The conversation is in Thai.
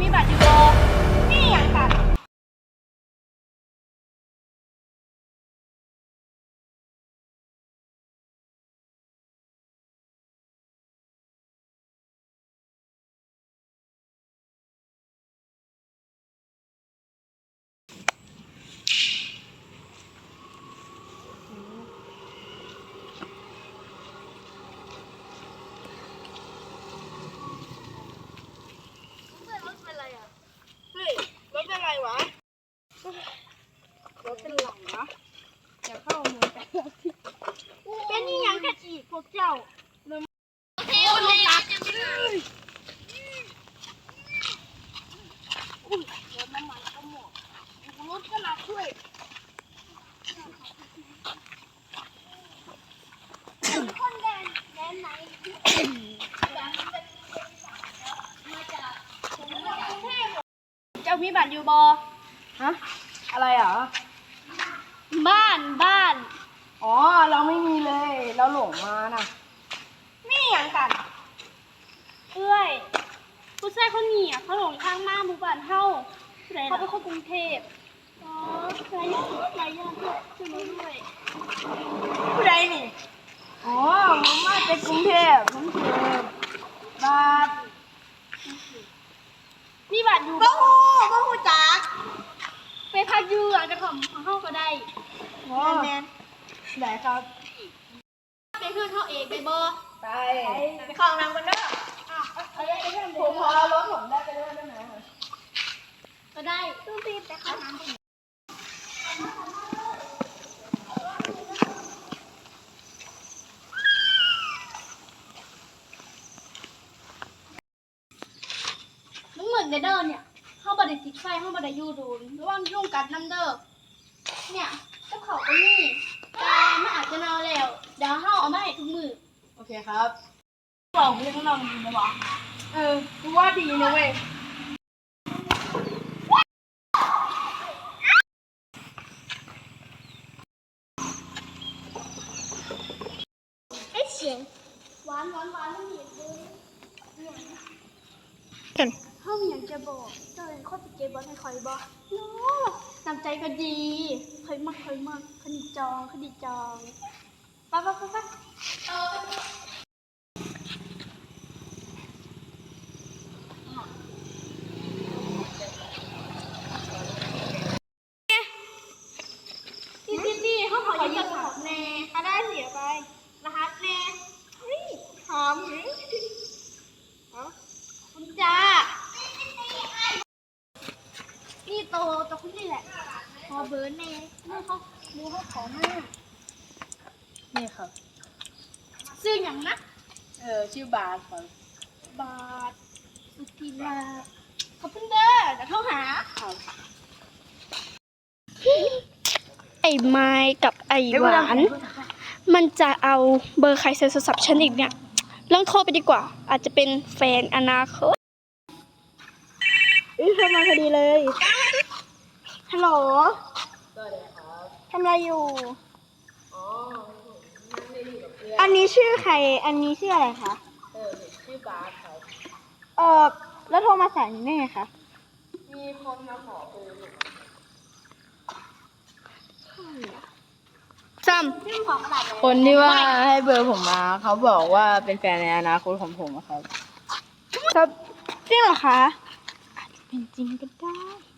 มีบัตรยูโร เจ้าโอเคโอเคจะไม่ได้ยรถน้ำมันก็หมดรถก็หนักด้วยคนแดนแดนไหนเจ้ามีบัตรอยู่บอฮะ อะไรเหรอ บ้านบ้าน อ๋อ เราไม่มีเลย เราหลงมาน่ะนี่อย่างกันเอ้ยผู้ชายคนนี้อะเขาหลงทางมาหมู่บ้านเฮาเขาเป็นคนกรุงเทพอ๋อหลายอย่างหลายอย่างด้วยช่วยหนูด้วยผู้ใดนี่อ๋อผมมาจากกรุงเทพผมเกิดบาทมีบัตรอยู่บ้าหูบ้าหูจักไปพักอยู่อะจะของของเฮาก็ได้อ๋อแมน ไหนครับไปเพื่อนเฮาเองไปบ่ไปไปเข้าห้องน้ำกันเด้ออะเอาได้ไปเพื่อนผมพอรถผมได้ไปด้วยได้ไหมก็ได้ตู้ตีไปเข้าน้ำมันเหมือนเดเดอร์เนี่ยเฮาบ่ได้ติดไฟเฮาบ่ได้อยู่โดนระวังยุ่งกัดน้ำเด้อเนี่ยเจ้าเขาก็ คครับบอกเพื่อนข้างนอกดีนะวะเออกูว่าดีนะเว้ยไอ้เสียงหวานหวานหวานมันเหนียวเลยเฮามีหยังจะบอกเจ้าเป็นคนไปเก็บบอลให้คอยบ่โน้น้ำใจก็ดีคอยมักคอยมักคดีจองคดีจองไปไปไปไปนี่นี่นี่เขาขอยืมรหัสแน่ถ้าได้เสียไป รหัสแน่เฮ้ยหอมหรือคุณจ้า นี่ โตโตคุณนี่แหละพอเบิร์นแน่เมื่อเขาดูเขาของมากนี่ครับ ซื้ออย่างนะเออชื่อบาทครับบาทสุกีลาขอบคุณเด้อเดี๋ยวเข้าหาครับไอ้ไม้กับไอ้หวาน มันจะเอาเบอร์ใครใส่โทรศัพท์ฉันอีกเนี่ยลองโทรไปดีกว่า อาจจะเป็นแฟนอนาคต อุ้ยโทรมาพอดีเลย ฮัลโหลสวัสดีครับทำอะไรอยู่อ๋อนั่งเล่นอยู่กับเพื่อนอันนี้ชื่อใคร อันนี้ชื่ออะไรคะ เออชื่อบาทครับเออแล้วโทรมาสายนี้ได้ไงคะ มีคนมาขอเบอร์ผมจซื้อของกระดาษเลยคนที่ว่าให้เบอร์ผมมา เขาบอกว่าเป็นแฟนในอนาคตของผมอะครับำครับจริงเหรอคะอาจจะ เป็นจริงก็ได้